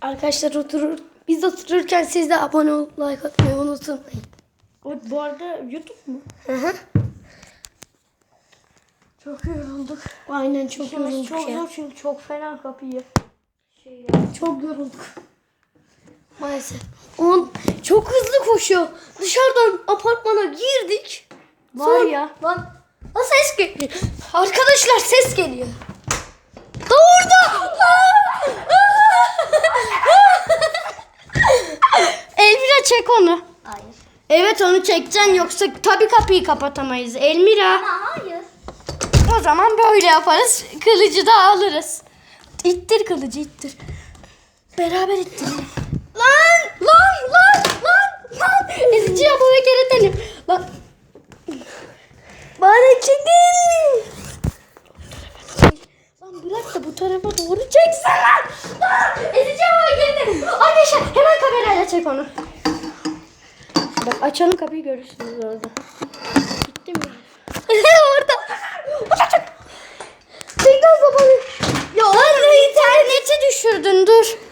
Arkadaşlar oturur. Biz otururken siz de abone olup like atmayı unutmayın. O, bu arada YouTube mu? Hı hı. Çok yorulduk. Aynen çok İşimiz yorulduk çok ya. zor çünkü çok fena kapıyı. Şey Çok yorulduk. Maalesef. On çok hızlı koşuyor. Dışarıdan apartmana girdik. Var Sonra- ya. Lan, lan ses geliyor. Arkadaşlar ses geliyor. Da orada. Elmira çek onu. Hayır. Evet onu çekeceksin yoksa tabii kapıyı kapatamayız. Elmira. Ama hayır. O zaman böyle yaparız. Kılıcı da alırız. İttir kılıcı ittir. Beraber ittirelim. Lan! Lan! Lan! Lan! Lan! Ezici ya bu hareket edelim. Lan! Bana çekin! Lan bırak da bu tarafa doğru çeksen lan! Lan! Ezici ya bu hareket edelim. Arkadaşlar hemen kamerayla çek onu. Bak açalım kapıyı görürsünüz orada. Gitti mi? orada. Orada. Tekrar kapalı. Ya lan internete düşürdün dur.